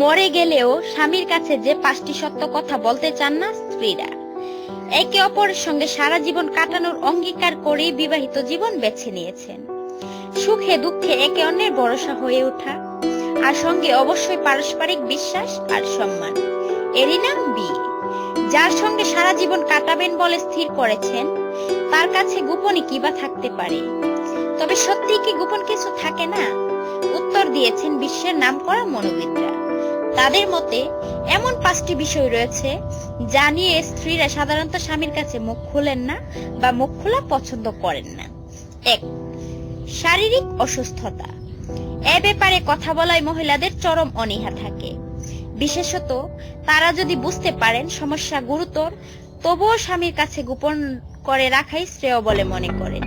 মরে গেলেও স্বামীর কাছে যে পাঁচটি সত্য কথা বলতে চান না স্ত্রীরা, একে অপরের সঙ্গে সারা জীবন কাটানোর অঙ্গীকার করেই বিবাহিত জীবন বেছে নিয়েছেন। সুখে দুঃখে একে অন্যের ভরসা হয়ে ওঠা, আর সঙ্গে অবশ্যই পারস্পরিক বিশ্বাস আর সম্মান। এরই নাম বিয়ে যার সঙ্গে সারা জীবন কাটাবেন বলে স্থির করেছেন তার কাছে গোপনে কিবা থাকতে পারে? তবে সত্যি কি গোপন কিছু থাকে না? উত্তর দিয়েছেন বিশ্বের নামকরা মনোবিদরা। তাদের মতে, এমন পাঁচটি বিষয় রয়েছে যা নিয়ে স্ত্রীরা সাধারণত স্বামীর কাছে মুখ খুলেন না বা মুখ খোলা পছন্দ করেন না। এক, শারীরিক অসুস্থতা। এ ব্যাপারে কথা বলায় মহিলাদের চরম অনীহা থাকে। বিশেষত তারা যদি বুঝতে পারেন সমস্যা গুরুতর, তবুও স্বামীর কাছে গোপন করে রাখাই শ্রেয় বলে মনে করেন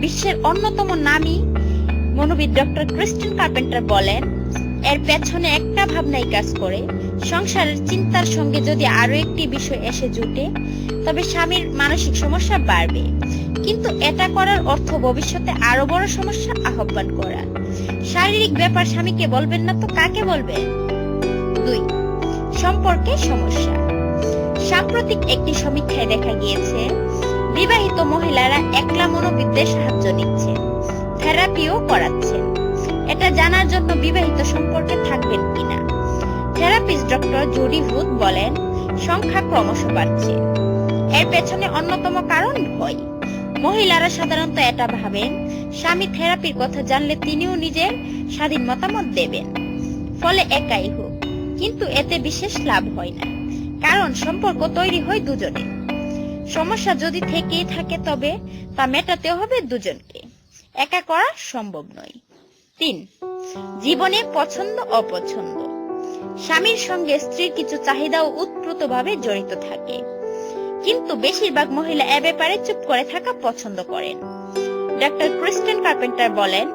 বিশ্বের অন্যতম নামী মনোবিদ ডক্টর ক্রিস্টিন কার্পেন্টার বলেন, এর পেছনে একটা ভাবনাই কাজ করে। সংসারের চিন্তার সঙ্গে যদি আরও একটি বিষয় এসে জুটে, তবে স্বামীর মানসিক সমস্যা বাড়বে। কিন্তু এটা করার অর্থ ভবিষ্যতে আরও বড় সমস্যা আহ্বান করা। শারীরিক ব্যাপার স্বামীকে বলবেন না তো কাকে বলবেন? দুই, সম্পর্কে সমস্যা। সাম্প্রতিক একটি সমীক্ষায় দেখা গিয়েছে বিবাহিত মহিলারা একলা মনোবিদ্যের সাহায্য নিচ্ছে, থেরাপিও করাচ্ছেন এটা জানার জন্য বিবাহিত সম্পর্কে থাকবেন কিনা? থেরাপিস্ট ডক্টর জুডি হুড বলেন, সংখ্যা ক্রমশ বাড়ছে। এর পেছনে অন্যতম কারণ ভয় মহিলারা সাধারণত এটা ভাবেন, স্বামী থেরাপির কথা জানলে তিনিও নিজের স্বাধীন মতামত দেবেন। ফলে একাই হোক, কিন্তু এতে বিশেষ লাভ হয় না, কারণ সম্পর্ক তৈরি হয় দুজনে সমস্যা যদি থেকেই থাকে তবে তা মেটাতে হবে দুজনকে। একা করা সম্ভব নয়। তিন, জীবনে পছন্দ, অপছন্দ। স্বামীর সঙ্গে স্ত্রীর কিছু চাহিদাও উৎপ্রুতভাবে জড়িত থাকে। কিন্তু বেশিরভাগ মহিলা এ ব্যাপারে চুপ করে থাকা পছন্দ করেন। ডক্টর ক্রিস্টেন কার্পেন্টার বলেন,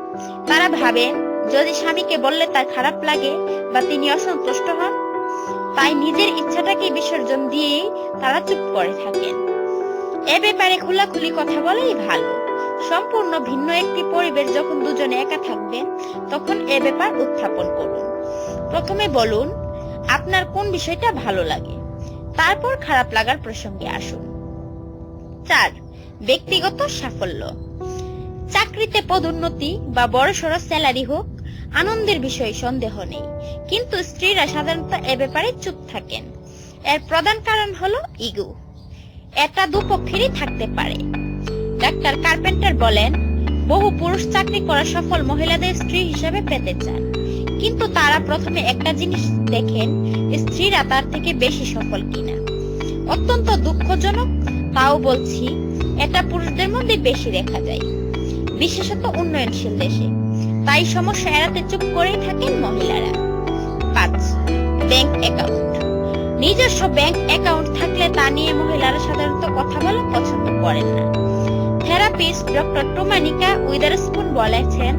তারা ভাবেন যদি স্বামীকে বললে তার খারাপ লাগে বা তিনি অসন্তুষ্ট হন, তাই নিজের ইচ্ছাটাকে বিসর্জন দিয়ে তারা চুপ করে থাকেন। এ ব্যাপারে খোলাখুলি কথা বলাই ভালো। সম্পূর্ণ ভিন্ন একটি পরিবেশ যখন দুজনে একা থাকবেন তখন এ ব্যাপার উত্থাপন করুন। প্রথমে বলুন, আপনার কোন বিষয়টা ভালো লাগে? তারপর খারাপ লাগার প্রসঙ্গে আসুন। চার, ব্যক্তিগত সাফল্য। চাকরিতে পদোন্নতি বা বড় বড়সড় স্যালারি হোক, আনন্দের বিষয়ে সন্দেহ নেই। কিন্তু স্ত্রীরা সাধারণত এ ব্যাপারে চুপ থাকেন। এর প্রধান কারণ হলো ইগো। এটা দুপক্ষেরই থাকতে পারে। ডাক্তার কার্পেন্টার বলেন, বহু পুরুষ চাকরি করা সফল মহিলাদের স্ত্রী হিসেবে পেতে চান। কিন্তু তারা প্রথমে একটা জিনিস দেখেন, স্ত্রীরা তার থেকে বেশি সফল কিনা। অত্যন্ত দুঃখজনক, তাও বলছি, এটা পুরুষদের মধ্যে বেশি দেখা যায়। বিশেষত উন্নয়নশীল দেশে। তাই সমস্যা এড়াতে চুপ করেই থাকেন মহিলারা। পাঁচ, ব্যাংক অ্যাকাউন্ট। নিজস্ব ব্যাংক অ্যাকাউন্ট থাকলে তা নিয়ে মহিলারা সাধারণত কথা বলা পছন্দ করেন না। থেরাপিস্ট ডক্টর টোমানিকা উইদারস্পুন বলেছেন,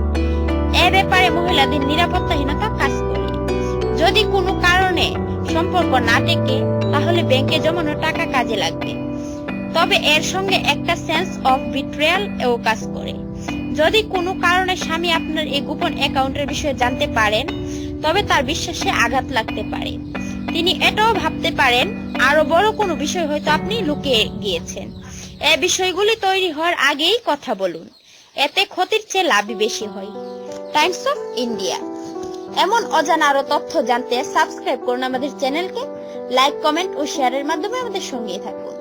এ ব্যাপারে মহিলাদের নিরাপত্তাহীনতা কাজ করে। যদি কোনো কারণে সম্পর্ক না টেকে, তাহলে ব্যাংকে জমানো টাকা কাজে লাগবে। তবে এর সঙ্গে একটা সেন্স অফ বিট্রেয়াল এও কাজ করে। যদি কোনো কারণে স্বামী আপনার এই গোপন অ্যাকাউন্টের বিষয়ে জানতে পারেন, তবে তার বিশ্বাসে আঘাত লাগতে পারে। তিনি এটাও ভাবতে পারেন, আরও বড় কোনো বিষয় হয়তো আপনি লুকিয়ে গিয়েছেন। এ বিষয়গুলি তৈরি হওয়ার আগেই কথা বলুন। এতে ক্ষতির চেয়ে লাভই বেশি হয়। Times of India. এমন অজানা আরও তথ্য জানতে সাবস্ক্রাইব করুন আমাদের চ্যানেলকে, লাইক, কমেন্ট ও শেয়ারের মাধ্যমে আমাদের সঙ্গে থাকুন.